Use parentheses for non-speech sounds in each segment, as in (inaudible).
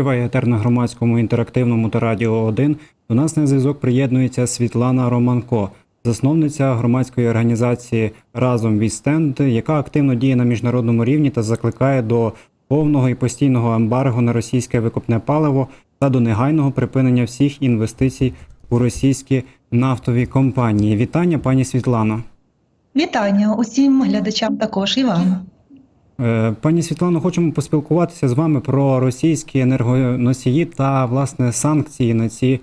Триває етер на громадському інтерактивному та радіо 1. До нас на зв'язок приєднується Світлана Романко, засновниця громадської організації Разом Вістенд, яка активно діє на міжнародному рівні та закликає до повного і постійного ембарго на російське викопне паливо та до негайного припинення всіх інвестицій у російські нафтові компанії. Вітання, пані Світлано. Вітання усім глядачам також і вам. Е, Пані Світлано, хочемо поспілкуватися з вами про російські енергоносії та власне санкції на ці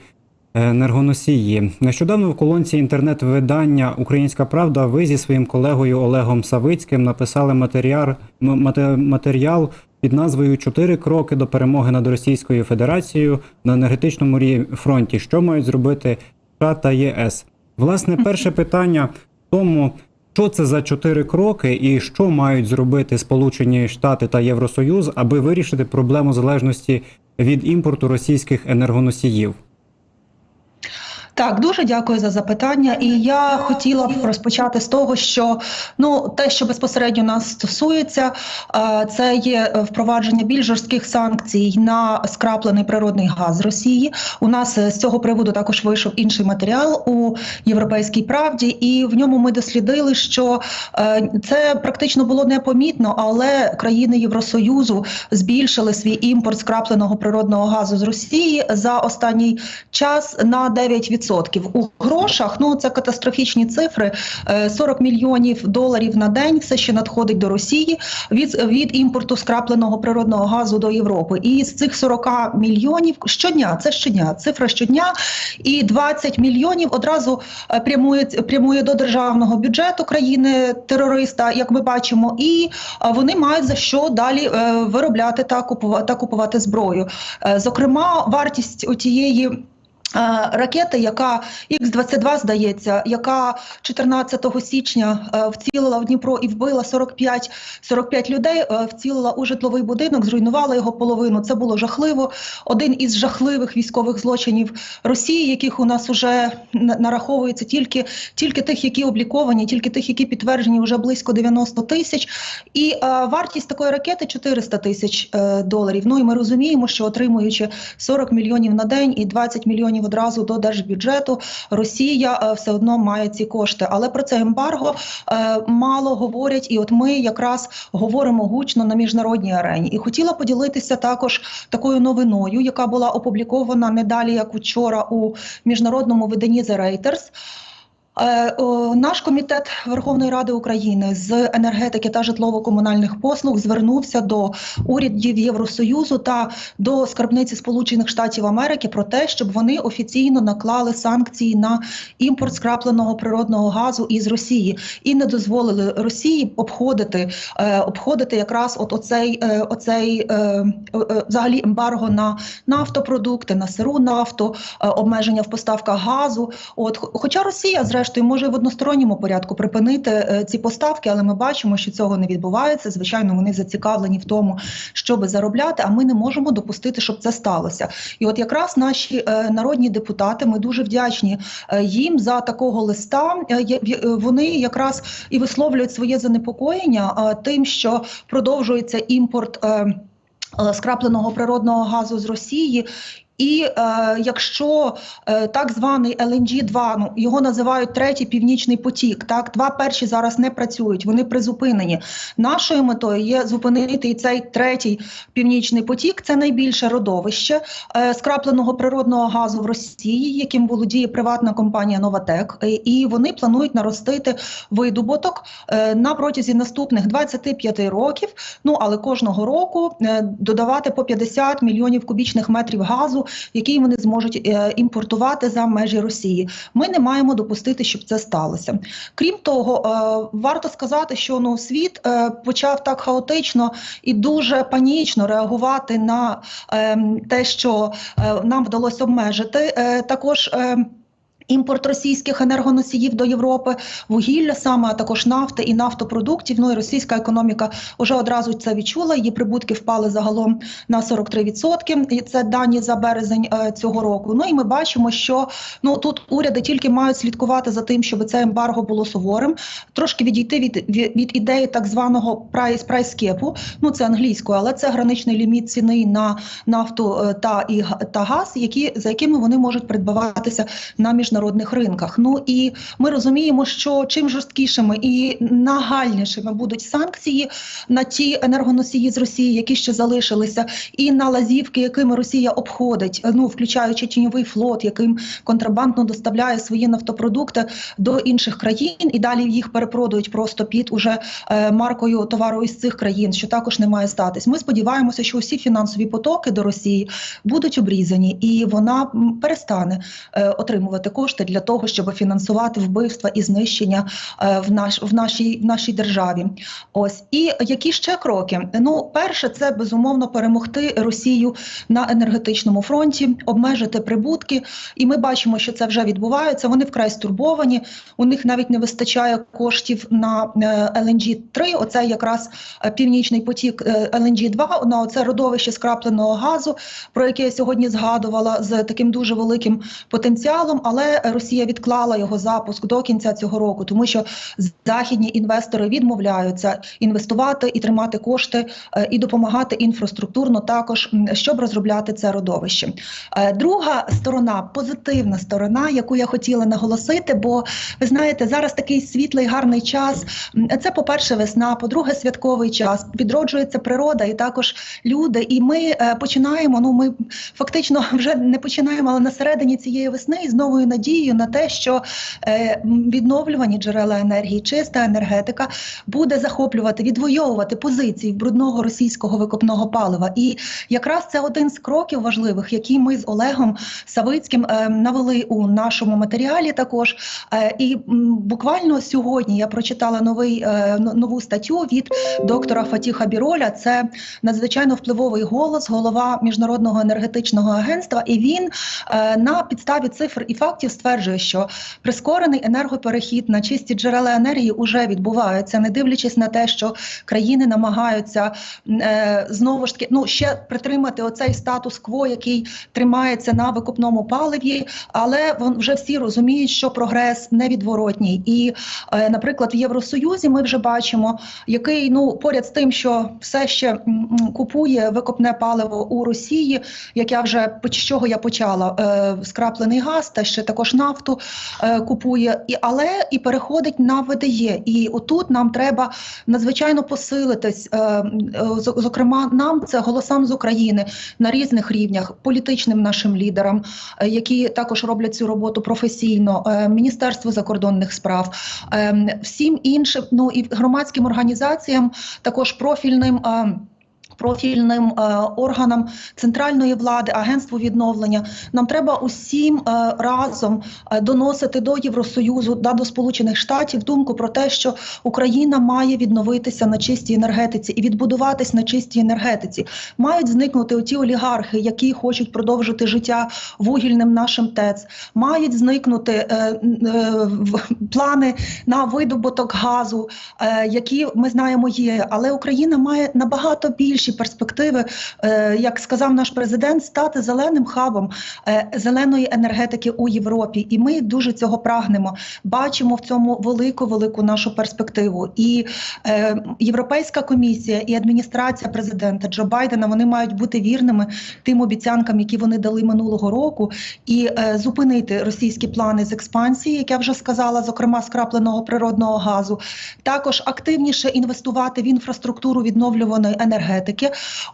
енергоносії. Нещодавно в колонці інтернет-видання Українська Правда ви зі своїм колегою Олегом Савицьким написали матеріал, матеріал під назвою Чотири кроки до перемоги над Російською Федерацією на енергетичному фронті. Що мають зробити США та ЄС? Власне, перше питання в тому. Що це за чотири кроки, і що мають зробити Сполучені Штати та Євросоюз, аби вирішити проблему залежності від імпорту російських енергоносіїв? Так, дуже дякую за запитання. І я хотіла б розпочати з того, що ну те, що безпосередньо нас стосується, е, це є впровадження більш жорстких санкцій на скраплений природний газ Росії. У нас е, з цього приводу також вийшов інший матеріал у Європейській правді, і в ньому ми дослідили, що е, це практично було непомітно, але країни Євросоюзу збільшили свій імпорт скрапленого природного газу з Росії за останній час на 9%. У грошах ну це катастрофічні цифри. Е, 40 мільйонів доларів на день все ще надходить до Росії від, від імпорту скрапленого природного газу до Європи. І з цих 40 мільйонів щодня, це щодня, цифра щодня, і 20 мільйонів одразу е, прямує, прямує до державного бюджету країни терориста, як ми бачимо, і е, вони мають за що далі е, виробляти та купувати, та купувати зброю. Е, Зокрема, вартість отієї. Е, Ракети, яка Х-22, здається, яка 14 січня е, вцілила в Дніпро і вбила 45, 45 людей, е, вцілила у житловий будинок, зруйнувала його половину. Це було жахливо. Один із жахливих військових злочинів Росії, яких у нас вже нараховується тільки, тільки тих, які обліковані, тільки тих, які підтверджені вже близько 90 тисяч. І е, вартість такої ракети 400 тисяч е, доларів. Ну і ми розуміємо, що отримуючи 40 мільйонів на день і 20 мільйонів одразу до держбюджету, Росія е, все одно має ці кошти. Але про це ембарго е, мало говорять, і от ми якраз говоримо гучно на міжнародній арені. І хотіла поділитися також такою новиною, яка була опублікована не далі, як учора у міжнародному виданні The Reuters. Е, Наш комітет Верховної Ради України з енергетики та житлово-комунальних послуг звернувся до урядів Євросоюзу та до скарбниці Сполучених Штатів Америки про те, щоб вони офіційно наклали санкції на імпорт скрапленого природного газу із Росії і не дозволили Росії обходити е, обходити якраз от оцей, е, оцей взагалі ембарго на нафтопродукти, на сиру нафту, обмеження в поставках газу. От, хоча Росія, зрештою, може в односторонньому порядку припинити е, ці поставки, але ми бачимо, що цього не відбувається. Звичайно, вони зацікавлені в тому, щоб заробляти. А ми не можемо допустити, щоб це сталося. І от якраз наші е, народні депутати, ми дуже вдячні е, їм за такого листа. Вони якраз і висловлюють своє занепокоєння тим, що продовжується імпорт. Скрапленого природного газу з Росії, і е, якщо е, так званий LNG 2 ну його називають третій північний потік. Так, два перші зараз не працюють, вони призупинені. Нашою метою є зупинити і цей третій північний потік. Це найбільше родовище е, скрапленого природного газу в Росії, яким володіє приватна компанія Новатек, Е, і вони планують наростити видобуток е, на протязі наступних 25 років. Ну але кожного року е, додавати по 50 мільйонів кубічних метрів газу, який вони зможуть е, імпортувати за межі Росії. Ми не маємо допустити, щоб це сталося. Крім того, е, варто сказати, що ну світ е, почав так хаотично і дуже панічно реагувати на е, те, що нам вдалося обмежити. Також е, Імпорт російських енергоносіїв до Європи, вугілля саме, а також нафти і нафтопродуктів. Ну і російська економіка вже одразу це відчула. Її прибутки впали загалом на 43%. І це дані за березень е, цього року. Ну і ми бачимо, що ну тут уряди тільки мають слідкувати за тим, щоб це ембарго було суворим, трошки відійти від, від, від ідеї так званого прайс прайскепу. Ну це англійською, але це граничний ліміт ціни на нафту е, та і та газ, які за якими вони можуть придбаватися на міжнародних ринках. Ну і ми розуміємо, що чим жорсткішими і нагальнішими будуть санкції на ті енергоносії з Росії, які ще залишилися, і на лазівки, якими Росія обходить, ну включаючи тіньовий флот, яким контрабандно доставляє свої нафтопродукти до інших країн, і далі їх перепродають просто під уже е, маркою товару із цих країн, що також не має статись. Ми сподіваємося, що усі фінансові потоки до Росії будуть обрізані, і вона перестане е, отримувати кошти для того, щоб фінансувати вбивства і знищення е, в наш в нашій в нашій державі. Ось і які ще кроки? Ну, перше, це безумовно перемогти Росію на енергетичному фронті, обмежити прибутки. І ми бачимо, що це вже відбувається. Вони вкрай стурбовані. У них навіть не вистачає коштів на LNG 3 Оце якраз е, північний потік LNG 2 на оце родовище скрапленого газу, про яке я сьогодні згадувала з таким дуже великим потенціалом. Але Росія відклала його запуск до кінця цього року, тому що західні інвестори відмовляються інвестувати і тримати кошти е, і допомагати інфраструктурно також, щоб розробляти це родовище. Е, Друга сторона, позитивна сторона, яку я хотіла наголосити, бо ви знаєте, зараз такий світлий гарний час. Це, по-перше, весна, по-друге, святковий час. Відроджується природа, і також люди. І ми е, починаємо. Ну, ми фактично (laughs) вже не починаємо, але на середині цієї весни з новою надією на те, що е, відновлювані джерела енергії, чиста енергетика буде захоплювати, відвоювати позиції брудного російського викопного палива. І якраз це один з кроків важливих, які ми з Олегом Савицьким е, навели у нашому матеріалі. Також Е, і буквально сьогодні я прочитала новий нову статтю від доктора Фатіха Біроля. Це надзвичайно впливовий голос, голова міжнародного енергетичного агентства. І він на підставі цифр і фактів стверджує, що прискорений енергоперехід на чисті джерела енергії уже відбувається, не дивлячись на те, що країни намагаються е, знову ж таки ну ще притримати оцей статус-кво, який тримається на викопному паливі, але вон вже всі розуміють, що прогрес невідворотній. І, е, наприклад, в Євросоюзі ми вже бачимо, який ну поряд з тим, що все ще купує викопне паливо у Росії, як я вже з чого я почала, е, скраплений газ та ще також нафту е, купує, і але і переходить на ВДЄ. І отут нам треба надзвичайно посилитись. е, е, Зокрема, нам це голосам з України на різних рівнях, політичним нашим лідерам, е, які також роблять цю роботу професійно, е, Міністерству закордонних справ, е, всім іншим, ну і громадським організаціям, також профільним. е, Профільним е, органам центральної влади, агентству відновлення нам треба усім е, разом е, доносити до Євросоюзу да до Сполучених Штатів думку про те, що Україна має відновитися на чистій енергетиці і відбудуватись на чистій енергетиці. Мають зникнути оті олігархи, які хочуть продовжити життя вугільним нашим ТЕЦ. Мають зникнути е, плани на видобуток газу, які ми знаємо є. Але Україна має набагато більші перспективи, е, як сказав наш президент, стати зеленим хабом е, зеленої енергетики у Європі. І ми дуже цього прагнемо. Бачимо в цьому велику велику нашу перспективу. І е, Європейська комісія і адміністрація президента Джо Байдена вони мають бути вірними тим обіцянкам, які вони дали минулого року, і зупинити російські плани з експансії, як я вже сказала, зокрема скрапленого природного газу. Також активніше інвестувати в інфраструктуру відновлюваної енергетики.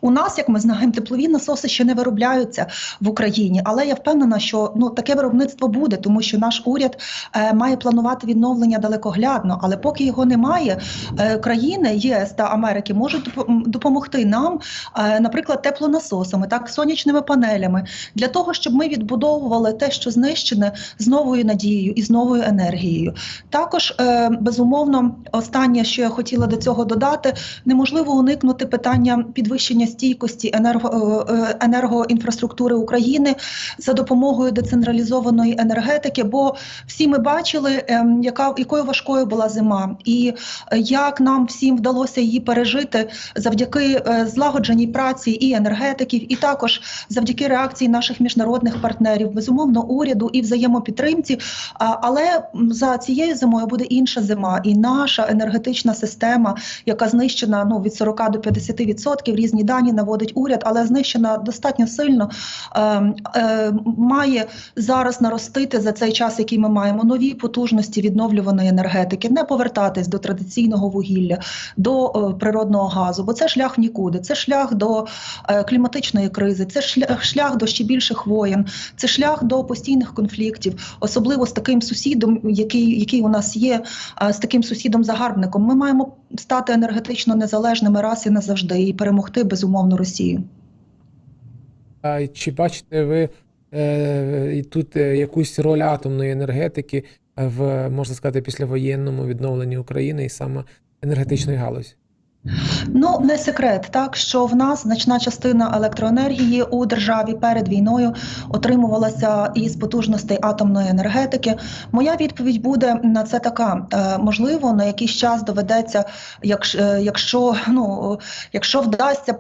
У нас, як ми знаємо, теплові насоси ще не виробляються в Україні, але я впевнена, що ну таке виробництво буде, тому що наш уряд е, має планувати відновлення далекоглядно. Але поки його немає, е, країни ЄС та Америки можуть допомогти нам, е, наприклад, теплонасосами, так сонячними панелями, для того, щоб ми відбудовували те, що знищене з новою надією і з новою енергією. Також е, безумовно, останнє, що я хотіла до цього додати, неможливо уникнути питання підвищення стійкості енерго, е, енергоінфраструктури України за допомогою децентралізованої енергетики. Бо всі ми бачили, ем, яка якою важкою була зима, і е, як нам всім вдалося її пережити завдяки е, злагодженій праці і енергетиків, і також завдяки реакції наших міжнародних партнерів, безумовно, уряду і взаємопідтримці. Але за цією зимою буде інша зима, і наша енергетична система, яка знищена ну від 40 до 50%, різні дані наводить уряд, але знищена достатньо сильно, е, е, має зараз наростити за цей час, який ми маємо, нові потужності відновлюваної енергетики, не повертатись до традиційного вугілля, до е, природного газу, бо це шлях в нікуди, це шлях до е, кліматичної кризи, це шлях, шлях до ще більших воєн, це шлях до постійних конфліктів, особливо з таким сусідом, який, який у нас є, е, з таким сусідом-загарбником. Ми маємо стати енергетично незалежними раз і назавжди і перемогти безумовно Росію. А чи бачите ви е, тут е, якусь роль атомної енергетики в, можна сказати, післявоєнному відновленні України і саме енергетичної галузі? Ну не секрет, так що в нас значна частина електроенергії у державі перед війною отримувалася із потужностей атомної енергетики. Моя відповідь буде на це така: Е, можливо, на якийсь час доведеться, якщо, якщо ну якщо вдасться,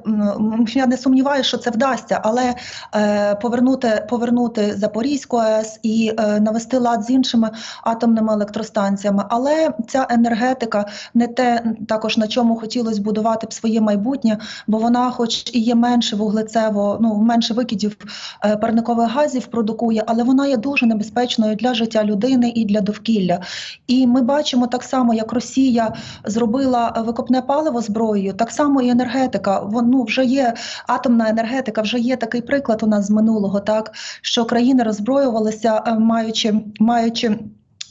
я не сумніваюся, що це вдасться, але е, повернути повернути Запорізьку АЕС і е, навести лад з іншими атомними електростанціями. Але ця енергетика не те також на чому хотілося будувати б своє майбутнє, бо вона, хоч і є менше вуглецево, ну менше викидів е, парникових газів продукує, але вона є дуже небезпечною для життя людини і для довкілля. І ми бачимо так само, як Росія зробила викопне паливо зброєю, так само і енергетика. Вон, ну, вже є атомна енергетика, вже є такий приклад у нас з минулого, так що країни роззброювалися, е, маючи маючи.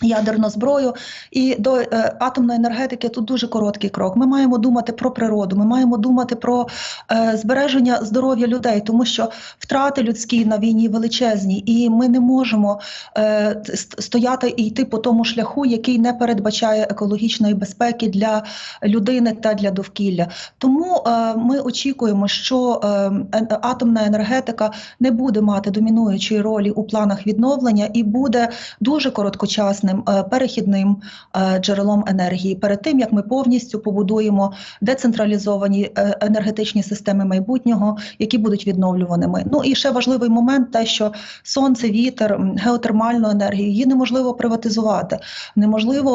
Ядерну зброю і до е, атомної енергетики тут дуже короткий крок. Ми маємо думати про природу, ми маємо думати про е, збереження здоров'я людей, тому що втрати людські на війні величезні, і ми не можемо е, стояти і йти по тому шляху, який не передбачає екологічної безпеки для людини та для довкілля. Тому е, ми очікуємо, що е, атомна енергетика не буде мати домінуючої ролі у планах відновлення і буде дуже короткочасним е, перехідним е, джерелом енергії перед тим як ми повністю побудуємо децентралізовані е, енергетичні системи майбутнього, які будуть відновлюваними. Ну і ще важливий момент: те, що сонце, вітер, геотермальну енергію її неможливо приватизувати, неможливо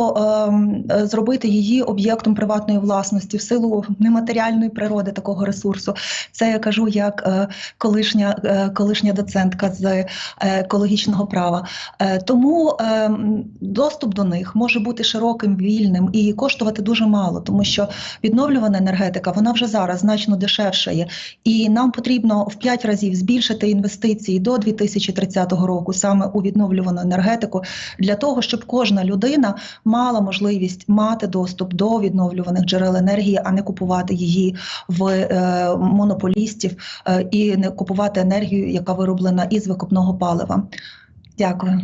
зробити її об'єктом приватної власності в силу нематеріальної природи такого ресурсу. Це я кажу як колишня, колишня доцентка з екологічного права. Тому доступ до них може бути широким, вільним і коштувати дуже мало, тому що відновлювана енергетика вона вже зараз значно дешевшає, і нам потрібно в 5 разів збільшити інвестиції до 2030 року саме у відновлювану енергетику, для того, щоб кожна людина мала можливість мати доступ до відновлюваних джерел енергії, а не купувати її в е, монополістів е, і не купувати енергію, яка вироблена із викопного палива. Дякую.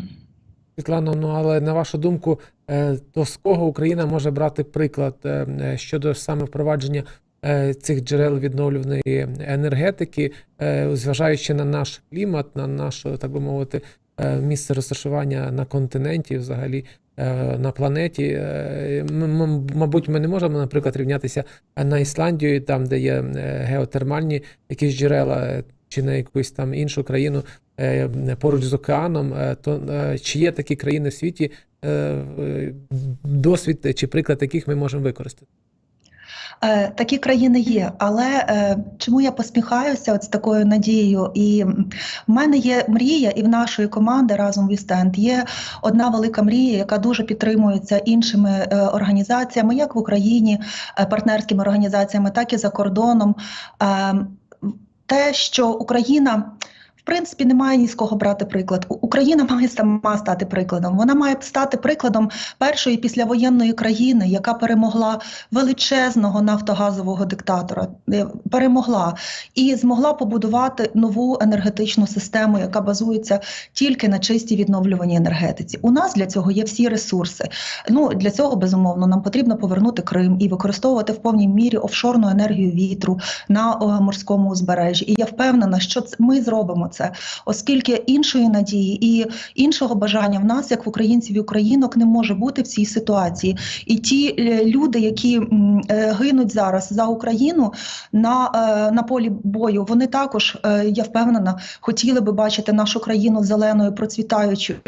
Світлано, ну але на вашу думку, е, то з кого Україна може брати приклад е, е, щодо саме впровадження е, цих джерел відновлюваної енергетики, е, зважаючи на наш клімат, на наше, так би мовити, е, місце розташування на континенті, взагалі е, на планеті. Е, м- м- Мабуть, ми не можемо, наприклад, рівнятися на Ісландію, там, де є е, геотермальні якісь джерела, е, чи на якусь там іншу країну е, поруч з океаном, е, то е, чи є такі країни в світі, е, е, досвід чи приклад яких ми можемо використати? Е, Такі країни є, але е, чому я посміхаюся от з такою надією? І в мене є мрія, і в нашої команди разом в Істенд є одна велика мрія, яка дуже підтримується іншими е, організаціями, як в Україні, е, партнерськими організаціями, так і за кордоном. Е, Те, що Україна Принципі, немає ні з кого брати приклад. Україна має сама стати прикладом. Вона має стати прикладом першої післявоєнної країни, яка перемогла величезного нафтогазового диктатора, е, перемогла і змогла побудувати нову енергетичну систему, яка базується тільки на чистій відновлюваній енергетиці. У нас для цього є всі ресурси. Ну для цього безумовно нам потрібно повернути Крим і використовувати в повній мірі офшорну енергію вітру на е, морському узбережжі. І я впевнена, що ми зробимо це, оскільки іншої надії і іншого бажання в нас, як в українців і українок, не може бути в цій ситуації. І ті е, люди, які е, гинуть зараз за Україну на, е, на полі бою, вони також, я впевнена, хотіли би бачити нашу країну зеленою, процвітаючою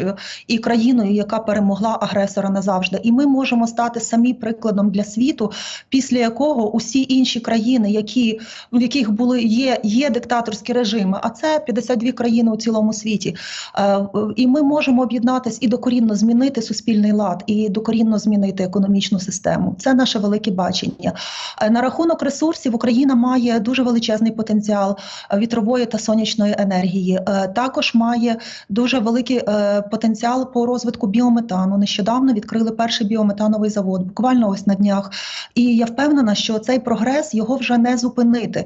і країною, яка перемогла агресора назавжди. І ми можемо стати самі прикладом для світу, після якого усі інші країни, які в яких були є, є диктаторські режими, а це 52 країни у цілому світі. Е, І ми можемо об'єднатися і докорінно змінити суспільний лад, і докорінно змінити економічну систему. Це наше велике бачення. Е, На рахунок ресурсів Україна має дуже величезний потенціал е, вітрової та сонячної енергії. Також має дуже великий потенціал по розвитку біометану. Нещодавно відкрили перший біометановий завод, буквально ось на днях. І я впевнена, що цей прогрес його вже не зупинити.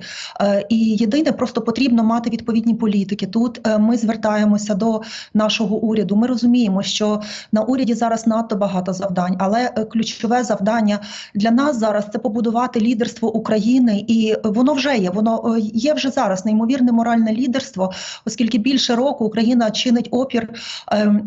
І єдине, просто потрібно мати відповідні політики. Тут е, ми звертаємося до нашого уряду. Ми розуміємо, що на уряді зараз надто багато завдань, але е, ключове завдання для нас зараз це побудувати лідерство України, і воно вже є. Воно е, є вже зараз неймовірне моральне лідерство, оскільки більше року Україна чинить опір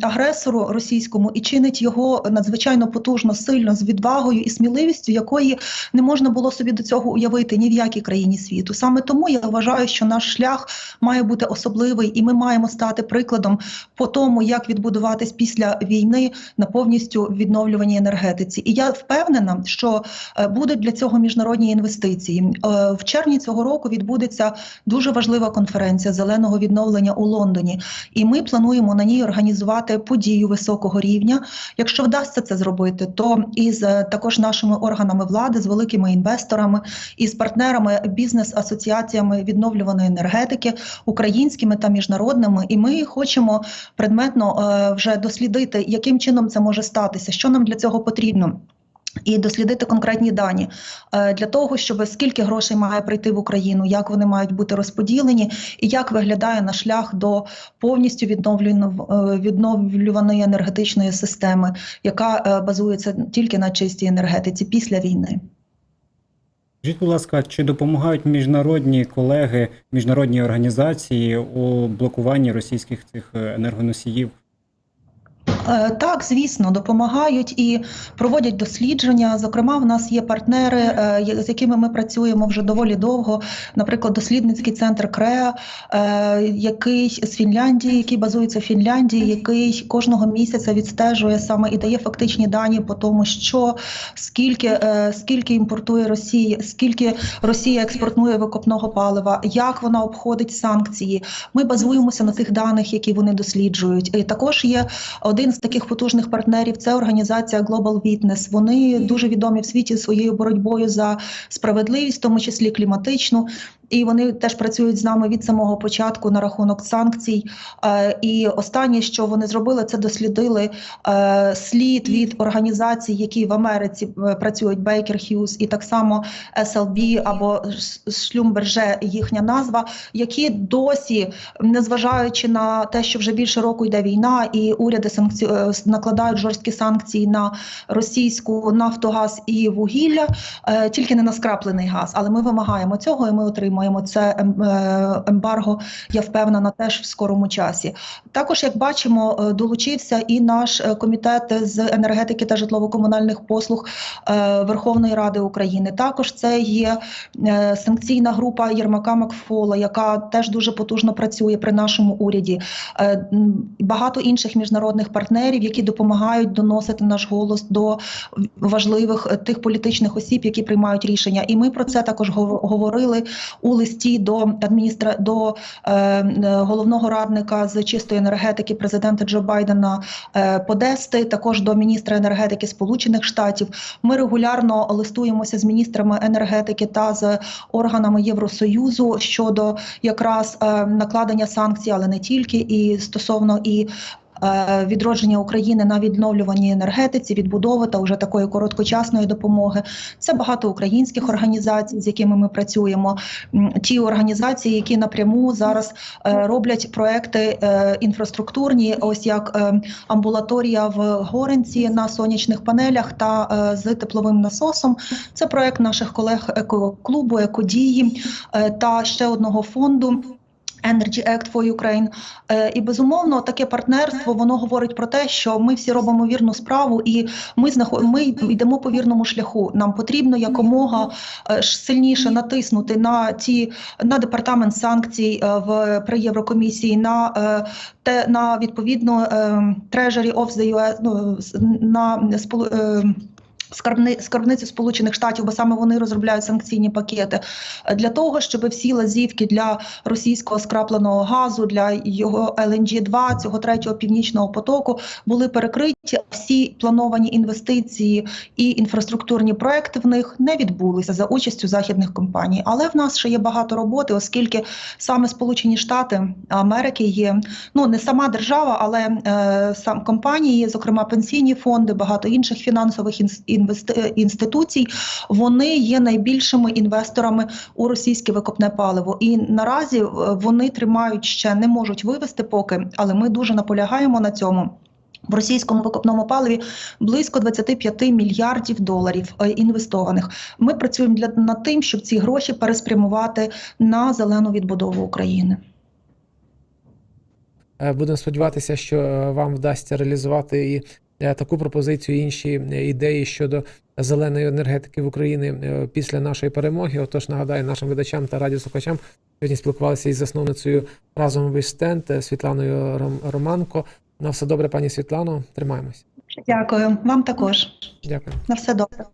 агресору російському і чинить його надзвичайно потужно, сильно з відвагою і сміливістю, якої не можна було собі до цього уявити ні в якій країні світу. Саме тому я вважаю, що наш шлях має бути особливий, і ми маємо стати прикладом по тому, як відбудуватись після війни на повністю відновлюваній енергетиці. І я впевнена, що е, будуть для цього міжнародні інвестиції. Е, В червні цього року відбудеться дуже важлива конференція зеленого відновлення у Лондоні, і ми плануємо на ній організувати подію високого рівня. Якщо вдасться це зробити, то із е, також нашими органами влади, з великими інвесторами і з партнерами бізнес-асоціаціями відновлюваної енергетики, українськими та міжнародними, і ми хочемо предметно е, вже дослідити, яким чином це може статися, що нам для цього потрібно. І дослідити конкретні дані е, для того, щоб скільки грошей має прийти в Україну, як вони мають бути розподілені, і як виглядає наш шлях до повністю відновлюваної е, енергетичної системи, яка базується тільки на чистій енергетиці після війни. Скажіть, будь ласка, чи допомагають міжнародні колеги, міжнародні організації у блокуванні російських цих е, енергоносіїв? Е, Так, звісно, допомагають і проводять дослідження. Зокрема, в нас є партнери, е, з якими ми працюємо вже доволі довго. Наприклад, дослідницький центр КРЕА, е, який з Фінляндії, який базується в Фінляндії, який кожного місяця відстежує саме і дає фактичні дані по тому, що скільки, скільки імпортує Росія, скільки Росія експортує викопного палива, як вона обходить санкції. Ми базуємося на тих даних, які вони досліджують. І також є один з таких потужних партнерів це організація Global Witness. Вони дуже відомі в світі своєю боротьбою за справедливість, в тому числі кліматичну. І вони теж працюють з нами від самого початку на рахунок санкцій. Е, І останнє, що вони зробили, це дослідили е, слід від організацій, які в Америці е, працюють Baker Hughes і так само SLB або Шлюмберже їхня назва, які досі, незважаючи на те, що вже більше року йде війна, і уряди санкці... накладають жорсткі санкції на російську нафтогаз і вугілля, тільки не на скраплений газ. Але ми вимагаємо цього, і ми отримуємо це ем- е, ембарго. Я впевнена, теж в скорому часі. Також, як бачимо, е, долучився і наш е, комітет з енергетики та житлово-комунальних послуг Верховної Ради України. Також це є санкційна група Єрмака Макфола, яка теж дуже потужно працює при нашому уряді. Багато інших міжнародних партнерів, які допомагають доносити наш голос до важливих тих політичних осіб, які приймають рішення. І ми про це також гов- говорили у листі до адміністра до е, е, головного радника з чистої енергетики президента Джо Байдена е, Подести, також до міністра енергетики Сполучених Штатів. Ми регулярно листуємося з міністрами енергетики та з органами Євросоюзу щодо якраз е, накладення санкцій, але не тільки, і стосовно і. Е, Відродження України на відновлюваній енергетиці, відбудови та вже такої короткочасної допомоги. Це багато українських організацій, з якими ми працюємо. Ті організації, які напряму зараз е, роблять проекти е, інфраструктурні, ось як амбулаторія в Горенці на сонячних панелях та з тепловим насосом. Це проект наших колег екоклубу, екодії та ще одного фонду. Energy Act for Ukraine. Е, І безумовно таке партнерство воно говорить про те, що ми всі робимо вірну справу, і ми знаход... ми йдемо по вірному шляху. Нам потрібно якомога е, сильніше натиснути на ті на департамент санкцій е, в при Єврокомісії, на те на відповідно е, Treasury of the US, ну, на сполу- е, скарбни, скарбниці Сполучених Штатів, бо саме вони розробляють санкційні пакети е, для того, щоб всі лазівки для російського скрапленого газу, для його LNG 2 цього третього північного потоку були перекриті. Всі плановані інвестиції і інфраструктурні проекти в них не відбулися за участю західних компаній. Але в нас ще є багато роботи, оскільки саме Сполучені Штати Америки є ну не сама держава, але е, сам компанії, зокрема пенсійні фонди, багато інших фінансових інс- інвести- е, інституцій, вони є найбільшими інвесторами у російське викопне паливо. І наразі е, вони тримають ще не можуть вивести поки, але ми дуже наполягаємо на цьому. В російському викопному паливі близько 25 мільярдів доларів е, інвестованих. Ми працюємо для над тим, щоб ці гроші переспрямувати на зелену відбудову України. Е, Будемо сподіватися, що е, вам вдасться реалізувати і е, таку пропозицію, інші е, ідеї щодо зеленої енергетики в Україні е, після нашої перемоги. Отож, нагадаю нашим глядачам та радіослухачам, сьогодні спілкувалися із засновницею разом стенд е, Світланою Ром- Романко. На все добре, пані Світлано. Тримаємось. Дякую вам також. Дякую. На все добре.